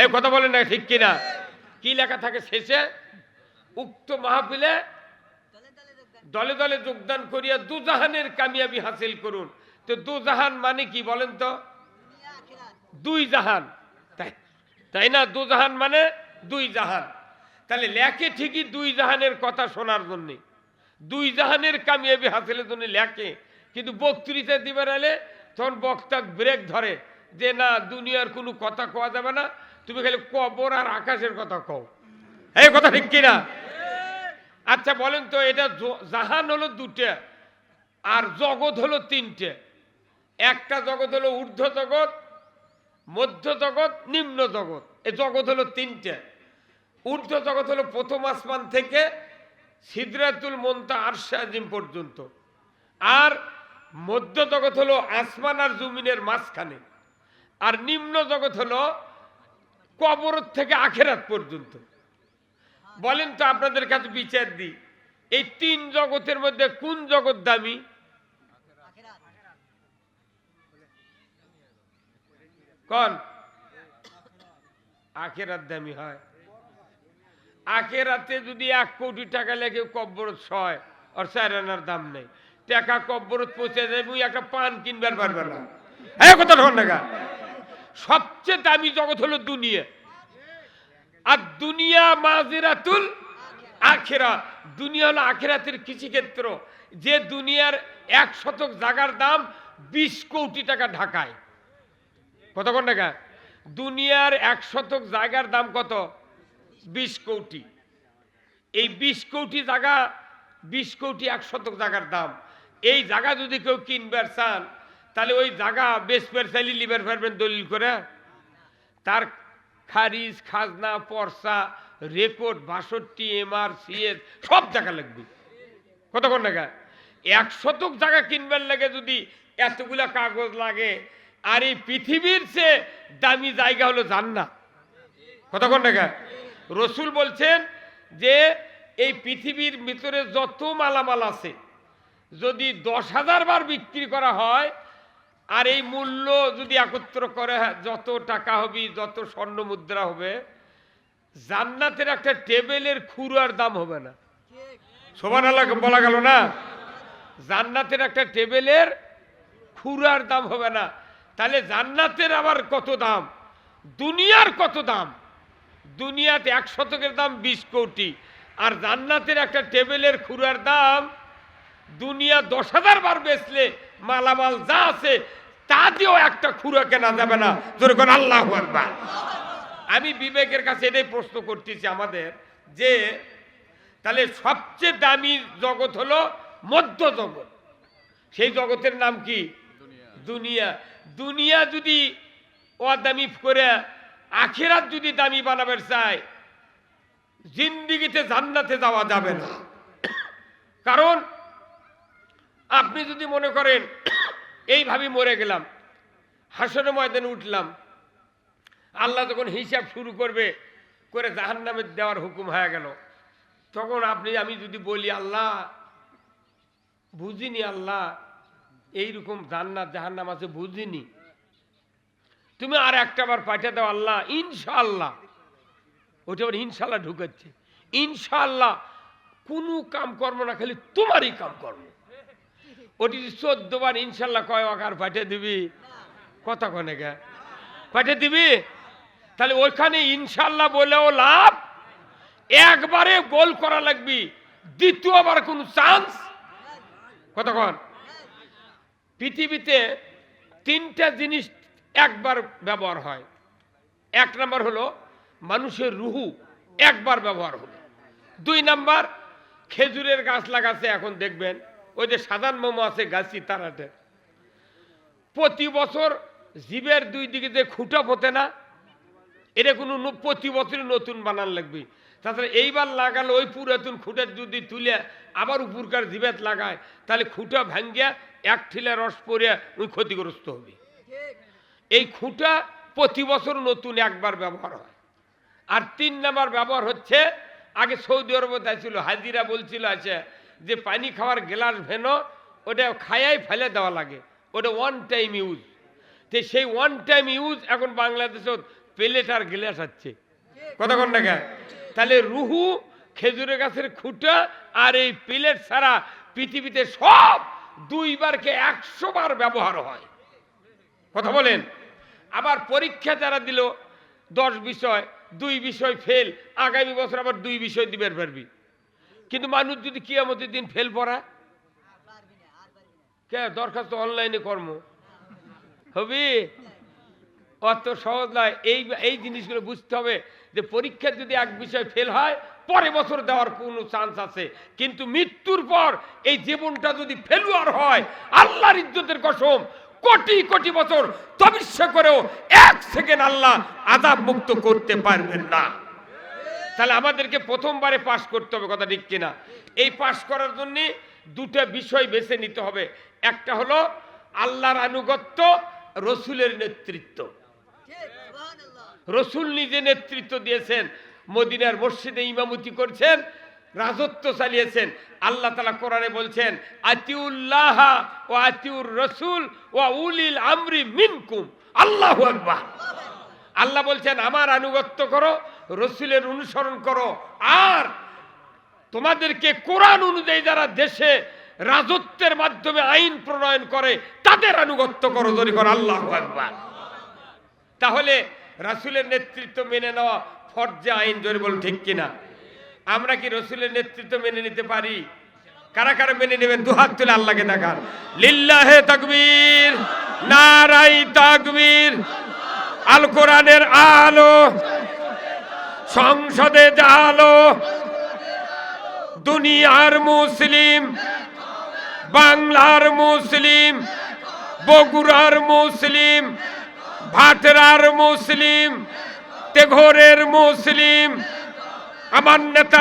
এই কথা বলেন না, ঠিক কিনা? কি লেখা থাকে শেষে? উক্ত মাহফিলে দলে দলে যোগদান করিয়া দুজাহানের কামিয়াবি হাসিল করুন। তো দুজাহান মানে কি বলেন তো? দুই জাহান। তাই তাই না? দুজাহান মানে দুই জাহান। তাহলে লেখে ঠিকই দুই জাহানের কথা শোনার জন্য। দুই জাহানের কামিয়াবি হাসিলের জন্য লেখে। কিন্তু বক্তৃতা দিবার তখন বক্তা ব্রেক ধরে যে না, দুনিয়ার কোনো কথা কওয়া যাবে না। তুমি খালি কবর আর আকাশের কথা কও। এই কথা ঠিক কিনা? আচ্ছা বলেন তো, এটা জাহান হলো দুটো আর জগৎ হলো তিনটে। একটা জগৎ হলো ঊর্ধ্ব জগৎ, মধ্য জগৎ, নিম্ন জগৎ। এই জগৎ হলো তিনটে। ঊর্ধ্ব জগৎ হলো প্রথম আসমান থেকে সিদরাতুল মন্তা আরশা আজিম পর্যন্ত। আর মধ্য জগৎ হলো আসমান আর জমিনের মাঝখানে। আর নিম্ন জগৎ হলো কবর থেকে আখেরাত পর্যন্ত। বলেন তো আপনাদের কাছে বিচার দিই, এই তিন জগতের মধ্যে কোন জগৎ দামি? কন? আখেরাত দামি হয়। আখেরাতে যদি এক কোটি টাকা লেগে কব্বরত ছয়, আর চার দাম নেই। টাকা কব্বরত পৌঁছে মুই একটা পান কিনবার পারবে না। হ্যাঁ কথা ধর না সবচেয়ে দামি জগৎ হলো দুনিয়া। আর দুনিয়া মাজেরাতুল আখেরা। দুনিয়া হলো আখেরাতের কৃষিক্ষেত্র। যে দুনিয়ার এক শতক জায়গার দাম বিশ কোটি টাকা ঢাকায়। কত কোন টাকা? দুনিয়ার এক শতক জায়গার দাম কত? বিশ কোটি। এই বিশ কোটি জায়গা বিশ কোটি এক শতক জায়গার দাম। এই জায়গা যদি কেউ কিনবার চান তাহলে ওই জায়গা বেসপের চাইলে লিবার পারবেন দলিল করে। তার খারিজ, খাজনা, পর্সা, রেকর্ড, বাষট্টি, এমআর, সিএস, সব জায়গা লাগবে। কতক্ষণ টাকা এক শতক জায়গা কিনবার লাগে যদি এতগুলা কাগজ লাগে। আর এই পৃথিবীর সে দামি জায়গা হলো জান্নাত। কতক্ষণ টাকা রসুল বলছেন যে এই পৃথিবীর ভিতরে যত মালামাল আছে, যদি দশ হাজার বার বিক্রি করা হয় আর এই মূল্য যদি একত্র করে, যত টাকা হবে, যত স্বর্ণ মুদ্রা হবে, জান্নাতের একটা টেবিলের খুরার দাম হবে না। সমান আল্লাহ বলা গেল না? জান্নাতের একটা টেবিলের খুরার দাম হবে না। তাহলে জান্নাতের আবার কত দাম? দুনিয়ার কত দাম? দুনিয়াতে এক শতকের দাম বিশ কোটি। আর জান্নাতের একটা টেবিলের খুরার দাম দুনিয়া দশ হাজার বার বেচলে মালামাল যা আছে, তা দিয়েও একটা খুঁড়ো কেনা যাবে না। যেরকম আল্লাহ আমি বিবেকের কাছে এটাই প্রশ্ন করতেছি আমাদের যে, তাহলে সবচেয়ে দামি জগৎ হলো মধ্য জগৎ। সেই জগতের নাম কি? দুনিয়া। দুনিয়া যদি অদামি করে আখেরাত যদি দামি বানাবার চায়, জিন্দিগিতে জান্নাতে যাওয়া যাবে না। কারণ আপনি যদি মনে করেন এইভাবে মরে গেলাম হাসনে ময়দানে উঠলাম, আল্লাহ যখন হিসাব শুরু করবে, করে জাহান নামে দেওয়ার হুকুম হয়ে গেল। তখন আপনি, আমি যদি বলি, আল্লাহ, বুঝিনি আল্লাহ, এইরকম জান্নাত জাহান্নাম আছে, বুঝিনি। তুমি আর একটা বার পাঠিয়ে দাও, আল্লাহ, ইনশাআল্লাহ। ওটা আবার ইনশাল্লাহ ঢুকাচ্ছে। ইনশাআল্লাহ, কোনো কাম কর্ম না, খালি তোমারই কাম কর্ম ওটি চোদ্দ বার ইনশাল্লাহ কয় আকার পাঠিয়ে দিবি? কথা কনে গে পাঠিয়ে দিবি? তাহলে ওইখানে ইনশাল্লাহ বলেও লাভ। একবারে গোল করা লাগবি। দ্বিতীয়বার কোনো চান্স কতক্ষণ পৃথিবীতে তিনটা জিনিস একবার ব্যবহার হয়। এক নাম্বার হলো মানুষের রুহু একবার ব্যবহার হলো দুই নাম্বার খেজুরের গাছ লাগাচ্ছে এখন দেখবেন ওই যে সাধারণ মোমো আছে গাছি তারাতে প্রতি বছর জীবের দুই দিকে যে খুঁটা পোতে না, এটা কোনো প্রতি বছরই নতুন বানান লাগবে। তাছাড়া এইবার লাগালে ওই পুরাতন খুঁটা যদি তুলে আবার উপরকার জীবেত লাগায়, তাহলে খুঁটা ভাঙ্গিয়া এক ঠিলা রস পরে ওই ক্ষতিগ্রস্ত হবে। এই খুঁটা প্রতি বছর নতুন একবার ব্যবহার হয়। আর তিন নাম্বার ব্যবহার হচ্ছে, আগে সৌদি আরবে তাই ছিল হাজিরা বলছিল আছে যে পানি খাওয়ার গ্লাস ভেনো, ওটা খায়াই ফেলে দেওয়া লাগে। ওটা ওয়ান টাইম ইউজ তো সেই ওয়ান টাইম ইউজ এখন বাংলাদেশে প্লেট আর গ্লাস আছে। কতক্ষণ টাকা তাহলে রুহু, খেজুরের গাছের খুঁটা আর এই প্লেট ছাড়া পৃথিবীতে সব দুইবারকে একশো বার ব্যবহার হয়। কথা বলেন? আবার পরীক্ষা যারা দিল, দশ বিষয়, দুই বিষয় ফেল আগামী বছর আবার দুই বিষয় দিবেন পারবি কিন্তু মানুষ যদি কিয়ামতের দিন ফেল পড়া, কে? দরখাস্ত অনলাইনে কর্ম। হবে? অত সহজ নয়। এই এই জিনিসগুলো বুঝতে হবে যে পরীক্ষায় যদি এক বিষয় ফেল হয় পরে বছর দেওয়ার কোনো চান্স আছে। কিন্তু মৃত্যুর পর এই জীবনটা যদি ফেলুয়ার হয়, আল্লাহর ইজ্জতের কসম, কোটি কোটি বছর তবিষ্যা করেও এক সেকেন্ড আল্লাহ আজাব মুক্ত করতে পারবেন না। তাহলে আমাদেরকে প্রথমবারে পাশ করতে হবে, কথা ঠিক কিনা? এই পাশ করার জন্য দুটো বিষয় বেছে নিতে হবে। একটা হলো আল্লাহর আনুগত্য, রসুলের নেতৃত্ব। রসুল নিজে নেতৃত্ব দিয়েছেন, মদিনার মসজিদে ইমামতি করছেন, রাজত্ব চালিয়েছেন। আল্লাহ তালা কোরআনে বলছেন, আতিউল্লাহ ও আতিউর রসুল ও উলিল আমরি মিনকুম। আল্লাহ আল্লাহ বলছেন, আমার আনুগত্য করো রসুলের অনুসরণ করো। আর তোমাদেরকে কোরআন অনুযায়ী যারা দেশে রাজত্বের মাধ্যমে আইন প্রণয়ন করে, তাদের আনুগত্য করো যদি করো আল্লাহ তাহলে রাসুলের নেতৃত্ব মেনে নেওয়া ফর্জে আইন, জোরে বল ঠিক কিনা? আমরা কি রসুলের নেতৃত্ব মেনে নিতে পারি? কারা কারা মেনে নেবেন? দুহাত তুলে আল্লাহকে দেখান। লিল্লাহে তাকবীর নারাই তাকবীর, আল কোরআনের আলো সংসদে জালো। দুনিয়ার মুসলিম বাংলার মুসলিম বগুড়ার মুসলিম ভাটরার মুসলিম তেঘরের মুসলিম। আমার নেতা